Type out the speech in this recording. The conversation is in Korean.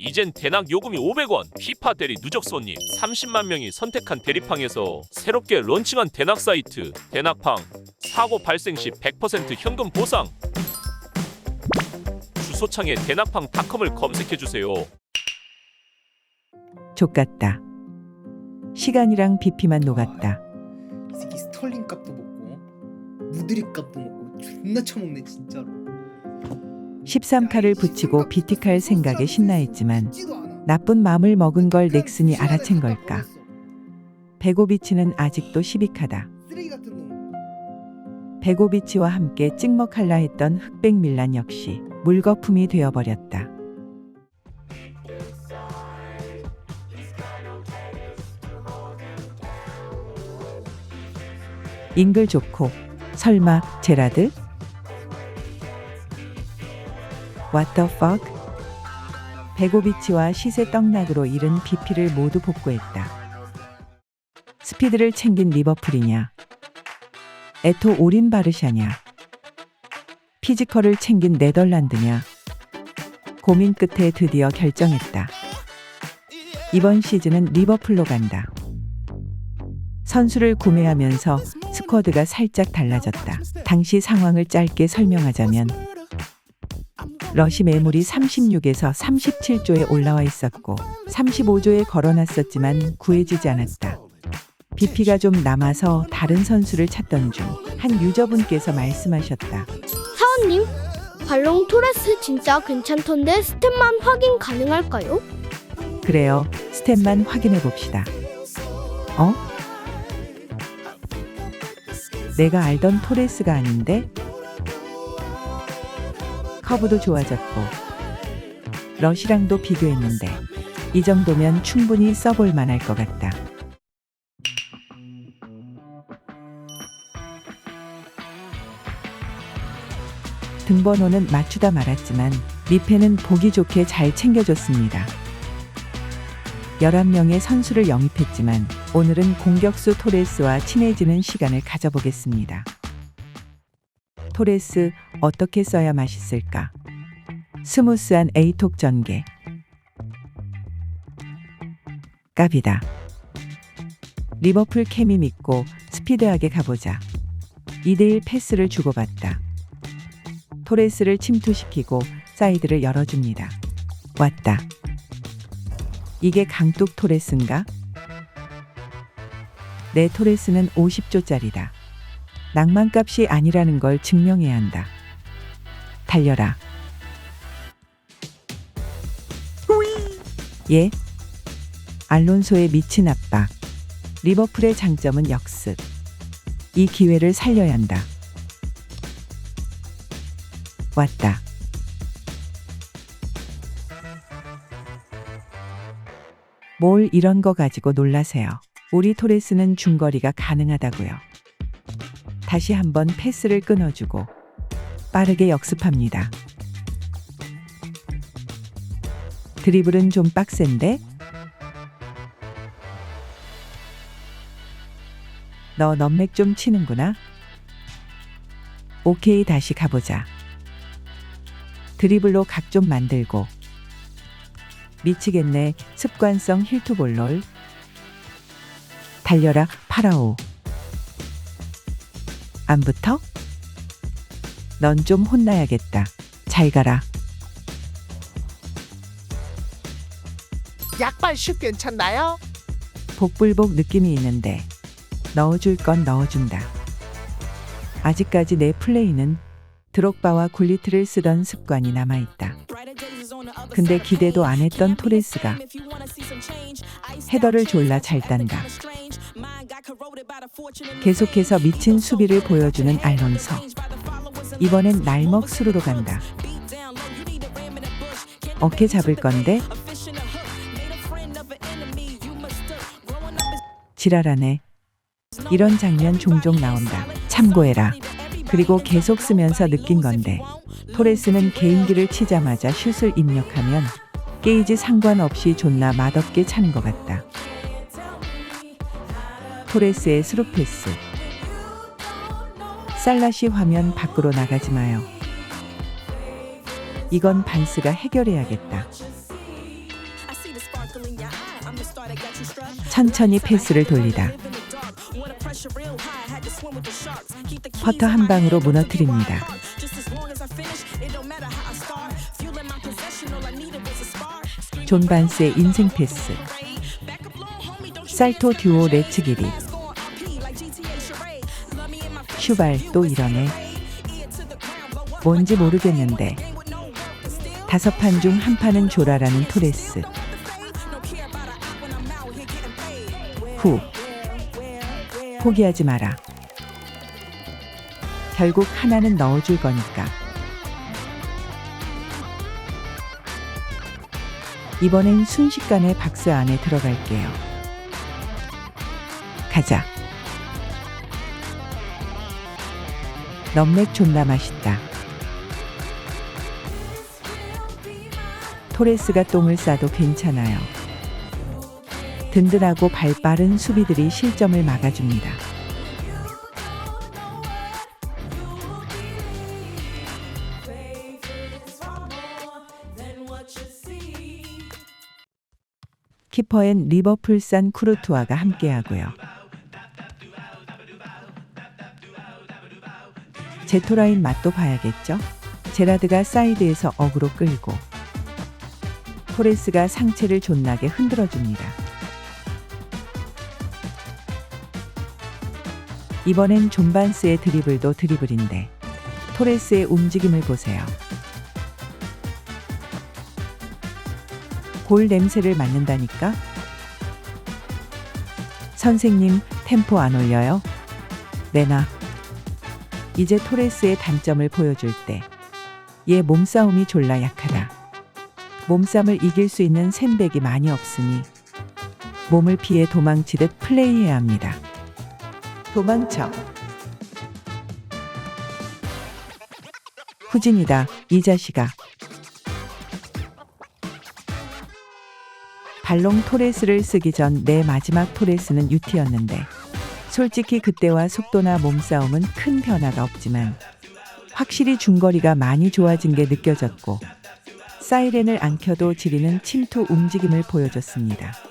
이젠 대낙 요금이 500원, 피파 대리 누적 손님 30만 명이 선택한 대리팡에서 새롭게 런칭한 대낙 사이트 대낙팡 사고 발생 시 100% 현금 보상 주소창에 대낙팡닷컴을 검색해 주세요. 족같다. 시간이랑 BP만 녹았다. 이 새끼 스털링 값도 먹고 무드립 값도 먹고 존나 처먹네 진짜로 13칼을 붙이고 BT칼 생각에 신나했지만. 나쁜 마음을 먹은 걸 넥슨이 알아챈 다 걸까. 버렸어. 베고비치는 아직도 시비카다. 베고비치와 함께 찍먹할라 했던 흑백 밀란 역시 물거품이 되어버렸다. 잉글 좋고 설마 제라드? What the fuck? 베고비치와 시세 떡락으로 잃은 BP를 모두 복구했다. 스피드를 챙긴 리버풀이냐? 에토 오린 바르샤냐? 피지컬을 챙긴 네덜란드냐? 고민 끝에 드디어 결정했다. 이번 시즌은 리버풀로 간다. 선수를 구매하면서 스쿼드가 살짝 달라졌다. 당시 상황을 짧게 설명하자면 러시 매물이 36에서 37조에 올라와 있었고 35조에 걸어놨었지만 구해지지 않았다. BP가 좀 남아서 다른 선수를 찾던 중 한 유저분께서 말씀하셨다. 사원님, 발롱 토레스 진짜 괜찮던데 스텝만 확인 가능할까요? 그래요. 스텝만 확인해 봅시다. 어? 내가 알던 토레스가 아닌데? 커브도 좋아졌고 러시랑도 비교했는데 이 정도면 충분히 써볼 만할 것 같다. 등번호는 맞추다 말았지만 미페는 보기 좋게 잘 챙겨줬습니다. 11명의 선수를 영입했지만 오늘은 공격수 토레스와 친해지는 시간을 가져보겠습니다. 토레스 어떻게 써야 맛있을까? 스무스한 A톡 전개. 깝이다. 리버풀 케미 믿고 스피드하게 가보자. 2대1 패스를 주고받다. 토레스를 침투시키고 사이드를 열어줍니다. 왔다. 이게 강뚝 토레스인가? 내 토레스는 50조짜리다. 낭만값이 아니라는 걸 증명해야 한다. 달려라. 예? 알론소의 미친 압박. 리버풀의 장점은 역습. 이 기회를 살려야 한다. 왔다. 뭘 이런 거 가지고 놀라세요. 우리 토레스는 중거리가 가능하다고요. 다시 한번 패스를 끊어주고 빠르게 역습합니다. 드리블은 좀 빡센데? 너 넘맥 좀 치는구나. 오케이 다시 가보자. 드리블로 각 좀 만들고 미치겠네 습관성 힐투볼롤 달려라 파라오 안 붙어? 넌 좀 혼나야겠다 잘 가라 약발슈 괜찮나요? 복불복 느낌이 있는데 넣어줄 건 넣어준다 아직까지 내 플레이는 드록바와 굴리트를 쓰던 습관이 남아있다 근데 기대도 안 했던 토레스가 헤더를 졸라 잘 딴다. 계속해서 미친 수비를 보여주는 알론소. 이번엔 날먹 수루로 간다. 어깨 잡을 건데 지랄하네. 이런 장면 종종 나온다. 참고해라. 그리고 계속 쓰면서 느낀 건데 토레스는 개인기를 치자마자 슛을 입력하면 게이지 상관없이 존나 맛없게 차는 것 같다. 토레스의 스루 패스. 살라시 화면 밖으로 나가지 마요. 이건 반스가 해결해야겠다. 천천히 패스를 돌리다. 퍼터 한 방으로 무너뜨립니다. 존 반스의 인생 패스. 살토 듀오 레츠 길이. 슈발 또 이러네. 뭔지 모르겠는데. 다섯 판 중 한 판은 조라라는 토레스. 후. 포기하지 마라. 결국 하나는 넣어줄 거니까. 이번엔 순식간에 박스 안에 들어갈게요. 가자. 넘맥 존나 맛있다. 토레스가 똥을 싸도 괜찮아요. 든든하고 발 빠른 수비들이 실점을 막아줍니다. 키퍼엔 리버풀산 쿠르투아가 함께하고요. 제토라인 맛도 봐야겠죠? 제라드가 사이드에서 어그로 끌고 토레스가 상체를 존나게 흔들어줍니다. 이번엔 존반스의 드리블도 드리블인데 토레스의 움직임을 보세요. 골 냄새를 맡는다니까? 선생님, 템포 안 올려요? 내놔. 이제 토레스의 단점을 보여줄 때. 얘 몸싸움이 졸라 약하다. 몸싸움을 이길 수 있는 샌백이 많이 없으니 몸을 피해 도망치듯 플레이해야 합니다. 도망쳐. 후진이다, 이 자식아. 발롱 토레스를 쓰기 전 내 마지막 토레스는 유티였는데 솔직히 그때와 속도나 몸싸움은 큰 변화가 없지만 확실히 중거리가 많이 좋아진 게 느껴졌고 사이렌을 안 켜도 지리는 침투 움직임을 보여줬습니다.